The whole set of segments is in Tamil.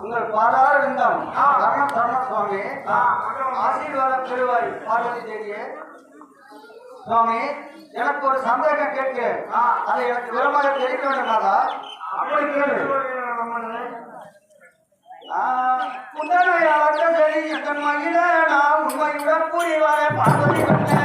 உங்கள் பாடார விந்தம் கர்ண கர்ண சுவாமி ஆசீர்வாதம் பெறுவாய் பார்வதி தேவியே. சுவாமி எனக்கு ஒரு சந்தேகம் கேட்கு. அதை எனக்கு விவரமாக தெரிவிக்க வேண்டுமாதா அப்படி கேளு முதன்மையாக தெரியும் மகிழ நான் உண்மையுடன் கூறிவாரே பார்வதி கண்ணே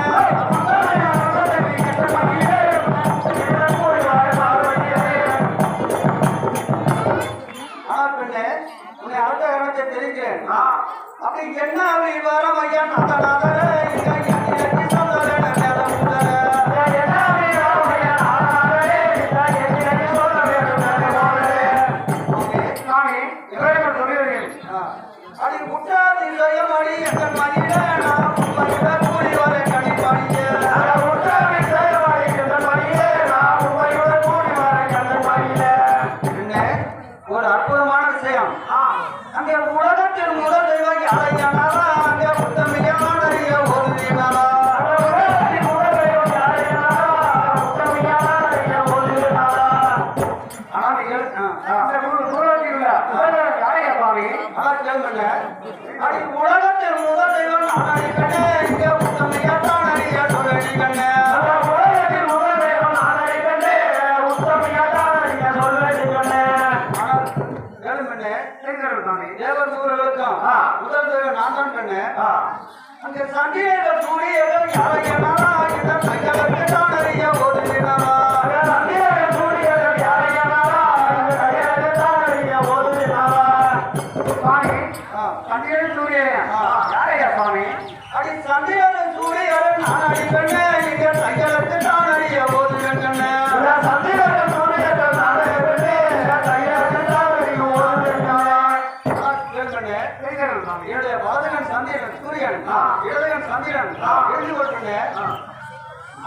யாரும் இல்லை அது உலகத்தில் முதல் தெய்வம் நான் அடிக்கண்ணே இங்கே உத்தமையா தான் அடிக்க சொல்ல அடிக்கண்ணே உலகத்தில் முதல் தெய்வம் நான் அடிக்கண்ணே உத்தமையா தான் அடிக்க சொல்ல அடிக்கண்ணே தான் அறிய ஓடுகிறாரா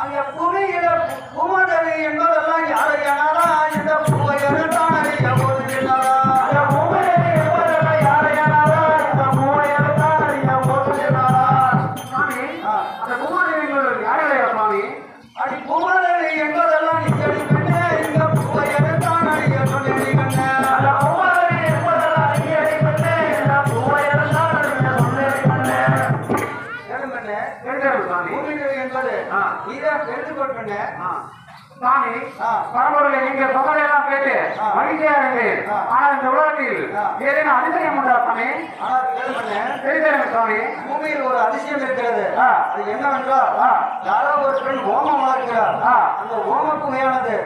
அந்த புவியில பூமடவி என்பதெல்லாம் யாரை எனாரா இந்த பூவை எழுத்தான ஒரு அந்த குமரேவி யாரையா சுவாமி? அப்படி குமரேவி என்பதெல்லாம் இங்கே நீதான் எழுதி போட்டுருங்க ஆ. பரம்பொருளை நீங்க சொன்னதையெல்லாம் கேட்டு ஆ. மகிழ்ச்சியா இருந்தேன் ஆ. ஆனா இந்த உலகத்தில். ஏதேனும் அதிசயம் உண்டா சாமி ஆனால் பின்னே தெரிஞ்சிருங்க சாமி பூமியில் ஒரு அதிசயம் இருக்கிறது. அது என்னவென்றால். யாரோ ஒரு பெண் ஓமம் வளர்க்கிறார். அந்த ஓம புகையானது.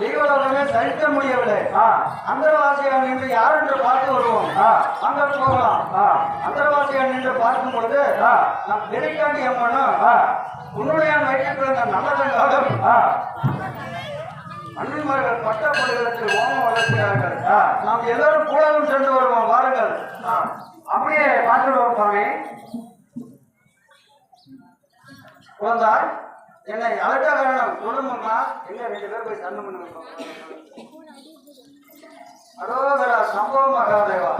தெய்வலோகமே சரிக்க முடியவில்லை ஆ. அந்தரவாசியார் நின்று யார் என்று பார்த்து வருவோம். அங்க போகலாம் ஆ. அந்தரவாசியார் நின்று பார்க்கும் பொழுது. நம் பெரிக்காண்டி அம்மனும். உன்னுடைய வயிற்றில் பிறந்த நல்லதங்காலும் ஆ. அண்ணன்மார்கள் பட்ட ஓமம் வளர்க்கிறார்கள். நாம் எல்லாரும் கூடவும் சென்று வருவோம் வாருங்கள். அப்படியே பார்த்துடுவோம் சாமி குழந்தாய் என்னை அழைத்த காரணம் சொல்லுங்கம்மா எங்க ரெண்டு பேர் போய் சண்டை பண்ணுங்க அரோகரா சம்பவ மகாதேவா.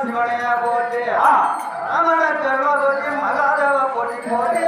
ಶಿವಣೆಯ ಕೋಟೆ ಆ ರಮಣ ಚರ್ಮ ಕೋಟೆ ಮಲಾದವ ಕೋಟೆ ಕೋಟೆ